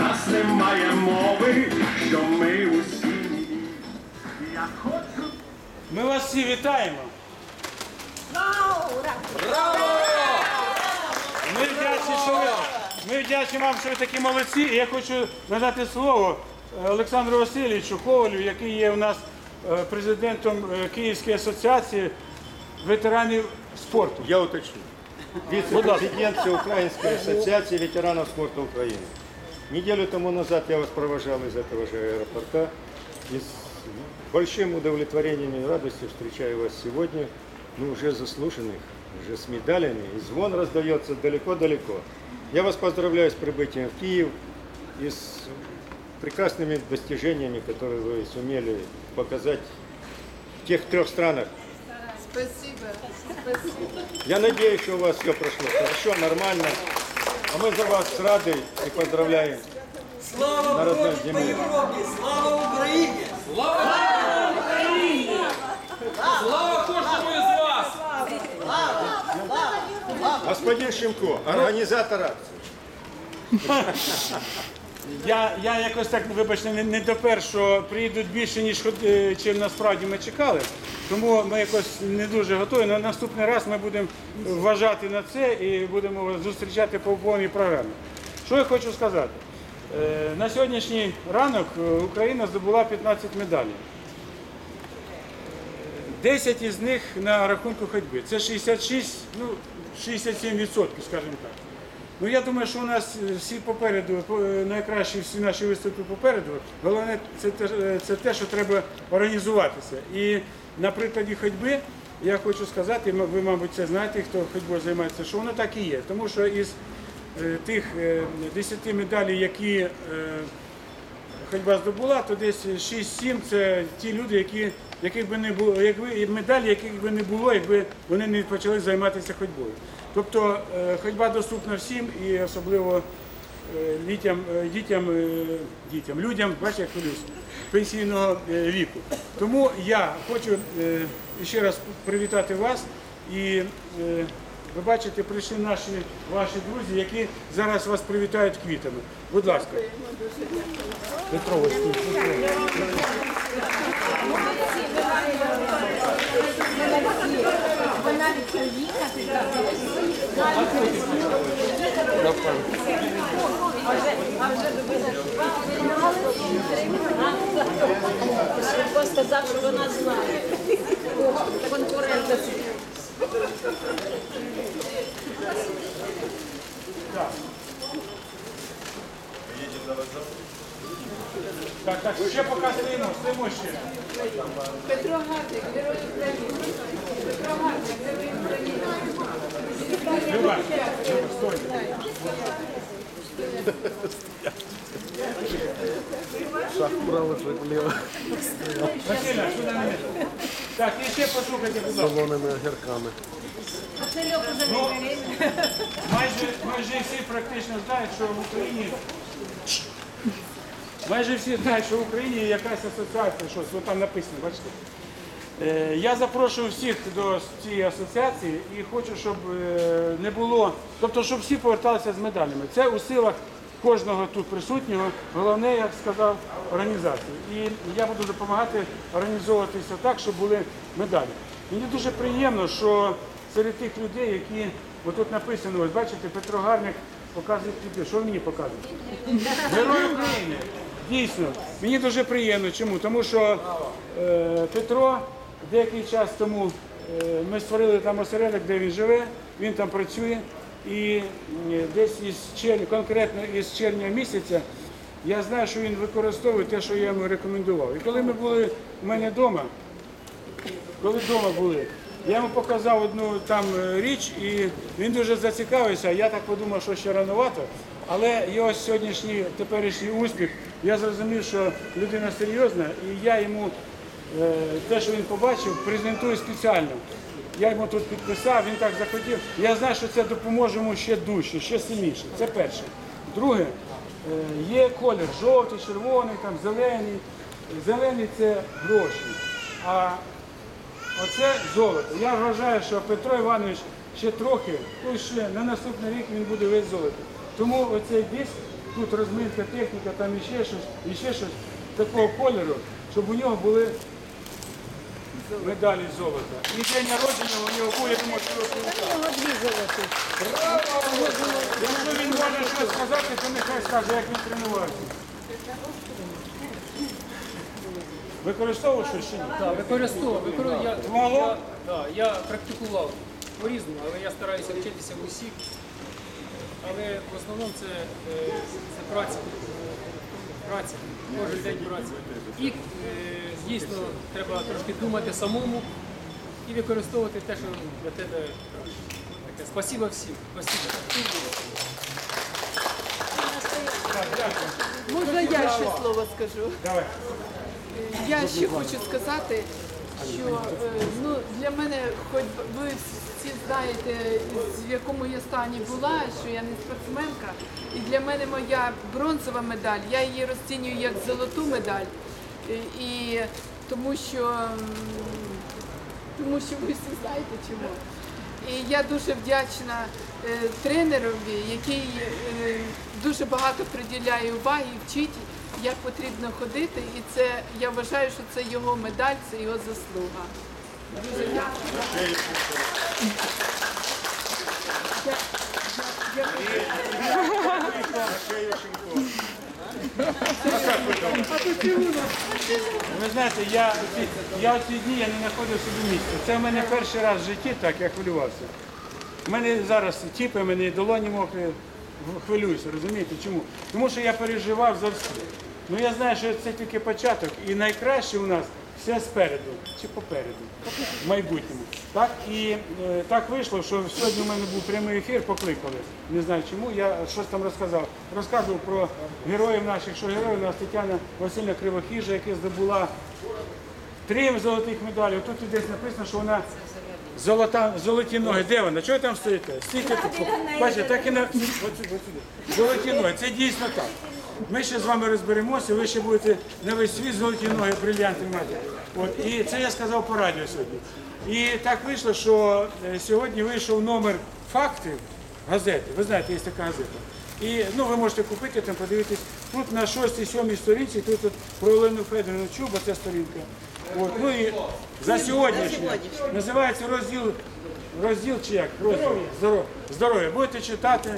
нас немає мови, що ми усі. Я хочу Ми вас всі вітаємо. Ми вдячні, що ви, ми вдячні вам, що ви такі молодці. І я хочу надати слово е, Олександру Васильовичу Ковалю, який є у нас е, президентом е, Київської асоціації ветеранів спорту. Я уточню. Вице-президент Всеукраинской ассоциации ветеранов спорта Украины. Неделю тому назад я вас провожал из этого же аэропорта. И с большим удовлетворением и радостью встречаю вас сегодня, ну, уже заслуженных, уже с медалями. И звон раздается далеко-далеко. Я вас поздравляю с прибытием в Киев и с прекрасными достижениями, которые вы сумели показать в тех трех странах, Спасибо. Спасибо. Я надеюсь, что у вас все прошло хорошо, нормально. А мы за вас рады и поздравляем. Слава Народної Богу по землі. Європі! Слава Україні! Слава Україні! Слава кожному із вас! Господин Шимко, организатор акции. Я, я якось так, вибачте, не, не допер, що приїдуть більше, ніж е, чим насправді ми чекали. Тому ми якось не дуже готові. На наступний раз ми будемо вважати на це і будемо зустрічати по повній програмі. Що я хочу сказати? Е, На сьогоднішній ранок е, Україна здобула 15 медалей. 10 із них на рахунку ходьби. Це 66, ну 67%, скажімо так. Ну я думаю, що у нас е, всі попереду, по- е, найкращі всі наші виступи попереду. Головне це те, е, це те, що треба організуватися. І на прикладі ходьби я хочу сказати, ви, мабуть, це знаєте, хто ходьбою займається, що воно так і є. Тому що із тих е, 10 медалей, які ходьба здобула, то десь 6-7 це ті люди, які, яких би не було, якби медалі, яких би не було, якби вони не почали займатися ходьбою. Тобто е, ходьба доступна всім і особливо е, дітям, е, дітям, е, дітям, людям, бачите, як хвилююсь, пенсійного віку. Тому я хочу ще раз привітати вас і ви бачите, прийшли наші ваші друзі, які зараз вас привітають квітами. Будь ласка. Петро, Петро. Сказав, що вона знає. Конкуренти. Так, так, ще поки стоїмо, стоїмо ще. Петро Гартик, герой України. Петро Гартик, герой України. Люба, Люба, стой. Василя, сюди на місце. Так, і ще послухайте, будь ласка. Ну, майже, майже всі практично знають, що в Україні майже всі знають, що в Україні якась асоціація, щось, от там написано, бачите. Е, Я запрошую всіх до цієї асоціації і хочу, щоб е, не було, тобто, щоб всі поверталися з медалями. Це у силах кожного тут присутнього. Головне, як сказав, організації. І я буду допомагати організовуватися так, щоб були медалі. Мені дуже приємно, що серед тих людей, які отут написано, ось бачите, Петро Гарник показує квіти. Що він мені показує? Герой України. Дійсно, мені дуже приємно. Чому? Тому що е, Петро деякий час тому е, ми створили там осередок, де він живе, він там працює. І е, десь із червня, конкретно із червня місяця, я знаю, що він використовує те, що я йому рекомендував. І коли ми були у мене вдома, коли вдома були, я йому показав одну там е, річ, і він дуже зацікавився. Я так подумав, що ще рановато. Але його сьогоднішній теперішній успіх, я зрозумів, що людина серйозна, і я йому е, те, що він побачив, презентую спеціально. Я йому тут підписав, він так захотів. Я знаю, що це допоможе йому ще дужче, ще сильніше. Це перше. Друге, е, є колір жовтий, червоний, там, зелений. Зелений це гроші. А Оце золото. Я вважаю, що Петро Іванович ще трохи, ну ще на наступний рік він буде весь золото. Тому оцей диск, тут розминка техніка, там іще щось, іще щось такого кольору, щоб у нього були медалі золота. І день народження у нього буде, думаю, що. Якщо він може щось сказати, то нехай скаже, як він тренувався. Використовував щось чи ні? Так, використовував. Використовував. Я, Мало? я, да, я практикував по-різному, але я стараюся вчитися в усіх. Але в основному це, е, це праця. Праця, кожен день праця. І е, дійсно треба трошки думати самому і використовувати те, що для тебе таке. Спасибо всім. Спасибо. Можна я ще слово скажу? Давай. Я ще хочу сказати, що е, ну, для мене, хоч ви всі знаєте, в якому я стані була, що я не спортсменка, і для мене моя бронзова медаль, я її розцінюю як золоту медаль. І, і тому що тому що ви всі знаєте чому. І я дуже вдячна е, тренерові, який е, дуже багато приділяє уваги, вчить, як потрібно ходити. І це я вважаю, що це його медаль, це його заслуга. Ви знаєте, я, я ці дні я не знаходив собі місця. Це в мене перший раз в житті, так я хвилювався. У мене зараз тіпи, мене долоні мокрі, хвилююся, розумієте? Чому? Тому що я переживав за все. Ну я знаю, що це тільки початок, і найкраще у нас все спереду чи попереду, в майбутньому. Так і е, так вийшло, що сьогодні у мене був прямий ефір, покликали. Не знаю чому, я щось там розказав. Розказував про героїв наших, що герої у нас Тетяна Васильівна Кривохіжа, яка здобула три золотих медалі. Тут десь написано, що вона золота, золоті ноги. Де вона? Чого ви там стоїте? Стійте тут. Бачите, так і на сюди, от. Золоті ноги. Це дійсно так. Ми ще з вами розберемося, ви ще будете на весь світ золоті ноги, брильянти мати. От, і це я сказав по радіо сьогодні. І так вийшло, що е, сьогодні вийшов номер фактів газети. Ви знаєте, є така газета. І ну, ви можете купити там, подивитись. Тут на 6-7 сторінці, тут от про Олену Федорівну Чуба, ця сторінка. От, ну і за сьогоднішнє називається розділ, розділ чи як? Здоров'я. здоров'я. Будете читати.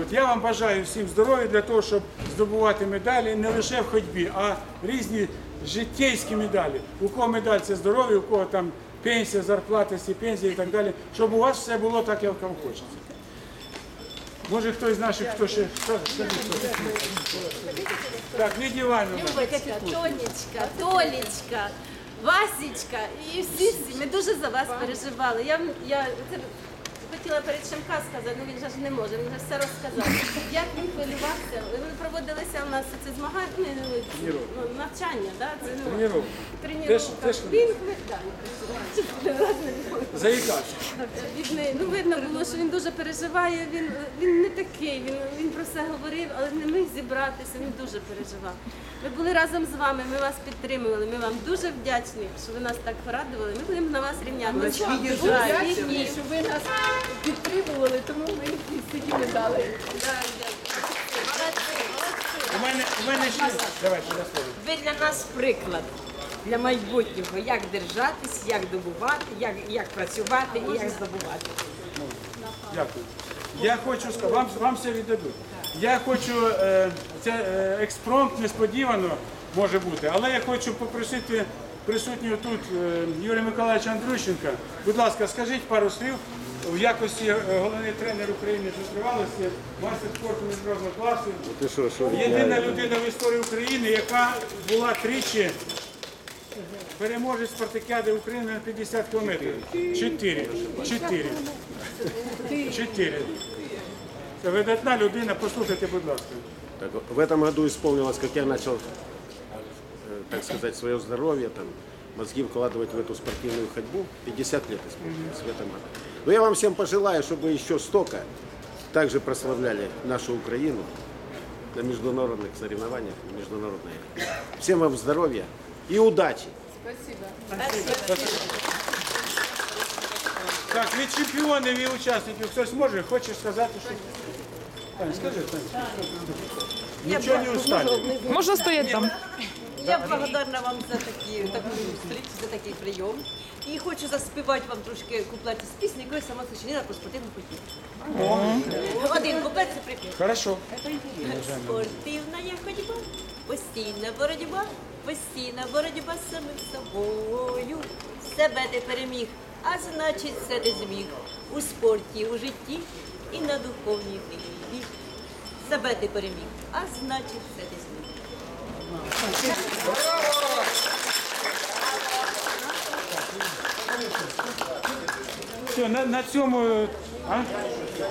От, я вам бажаю всім здоров'я для того, щоб здобувати медалі не лише в ходьбі, а різні життєйські медалі. У кого медаль це здоров'я, у кого там пенсія, зарплата, стипендія і так далі. Щоб у вас все було так, як вам хочеться. Може хтось з наших, хто ще хто, скажіть, хто? Так, Лідія Іванівна. Любочка, Тонечка, Толічка, Васічка і всі всі. Ми дуже за вас переживали. Я, я це хотіла перед Шемка сказати, але він же ж не може, він вже все розказав. Як він хвилювався, ви проводилися у нас це змагання, ну, ну, навчання, да? це, ну, Тренування. тренування. Теж- теж Він да, Заїкався. ну видно було, що він дуже переживає. Він він не такий. Він він про все говорив, але не міг зібратися. Він дуже переживав. Ми були разом з вами. Ми вас підтримували. Ми вам дуже вдячні, що ви нас так порадували. Ми будемо на вас Да, вдячні, рівні. що ви нас підтримували, тому ми і сиділи дали. У мене, у мене ще. Давайте, слово. Ви для нас приклад. для майбутнього, як держатись, як добувати, як, як працювати і як здобувати. Дякую. Я хочу сказати, вам, вам все віддадуть. Я хочу, е, це е, експромт несподівано може бути, але я хочу попросити присутнього тут е, Юрія Миколаївича Андрющенка. Будь ласка, скажіть пару слів в якості е, головний тренер України з витривалості, мастер спорту міжнародного класу. Ти що, що? Єдина людина в історії України, яка була тричі переможець спартакіади України на 50 кілометрів. Чотири. Чотири. Чотири. Це видатна людина, послухайте, будь ласка. Так, в этом году исполнилось, как я начал, э, так сказать, свое здоровье, там, мозги вкладывать в эту спортивную ходьбу. 50 лет исполнилось в этом году. Но я вам всем пожелаю, чтобы еще столько также прославляли нашу Украину на международных соревнованиях, на международной. арене. Всем вам здоровья и удачи! Так, від чемпіонів і учасників хтось може, хоче сказати, що. Тань, скажи, Тань. Нічого не устали. Можна стояти там. Я благодарна вам за такі, таку зустріч, за такий прийом. І хочу заспівати вам трошки куплет з пісні, яку я сама сочинила про спортивну культуру. Один куплет це припів. Хорошо. Спортивна ходьба, постійна боротьба, постійна боротьба з самим собою. Себе ти переміг, а значить все ти зміг у спорті, у житті і на духовній ниві. Себе ти переміг, а значить все ти зміг. Все, на, на цьому. А?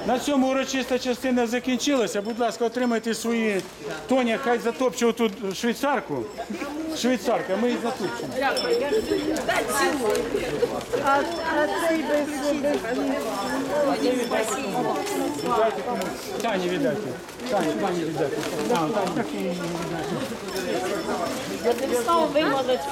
На цьому урочиста частина закінчилася. Будь ласка, отримайте свої Тоня, хай затопче тут швейцарку. Швейцарка, ми затопчемо. Віддайте кому? Тані віддайте. Тані, Тані віддайте. А, Тані, так і віддайте. Владислав, ви молодці.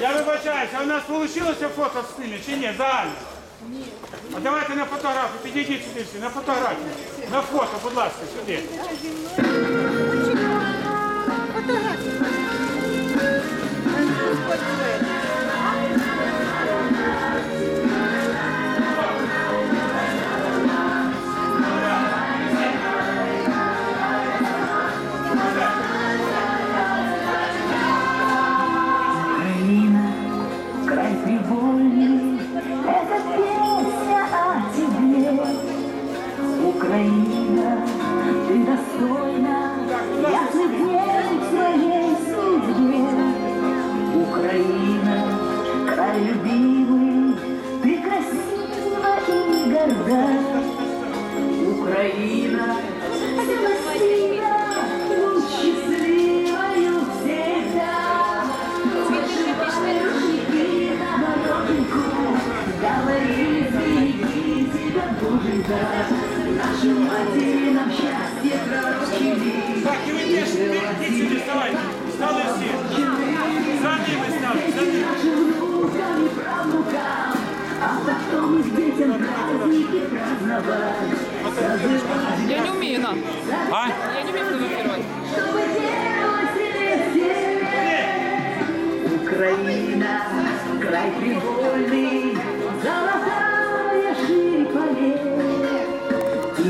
Я вибачаюся, а у нас вийшло фото з ними чи ні? Загально? А давайте на фотографію, підійдіть сюди на фотографію. На фото, будь ласка, сюди. Наши матери нам счастье пророчили. Так, і ви теж сюди, вставайте. Стали всі. За ними стали, за ними. Нашим внукам детям праздники праздновать. Я не вмію на. Я не вмію фотографувати. Чтобы делать. Украина, край привольный,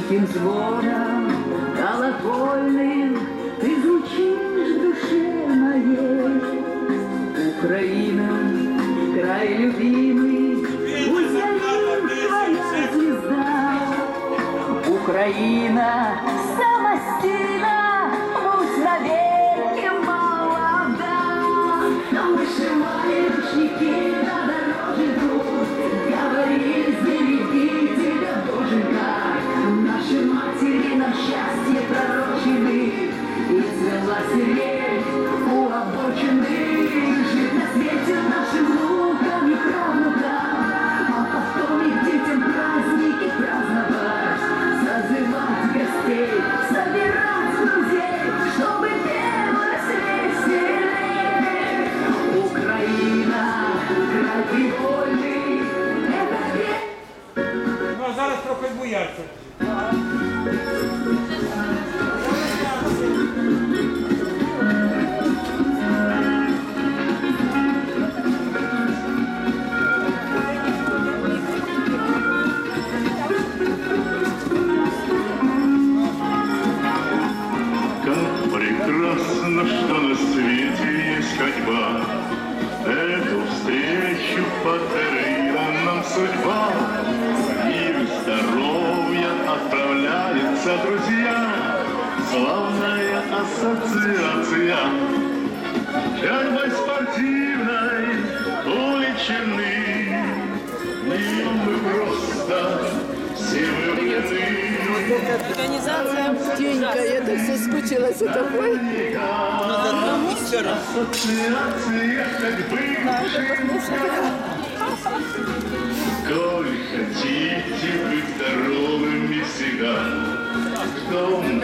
Тихим звоном колокольным Ты звучишь в душе моей. Украина, край любимый, Пусть горит твоя звезда. Украина, самостийна, Отправляются друзья. Славная ассоциация. Ходьбой спортивной увлечены. И мы просто все влюблены. Организация Тенька, я так соскучилась за тобой. Ассоциация ходьбы. Коль хотите быть здоровыми всегда, то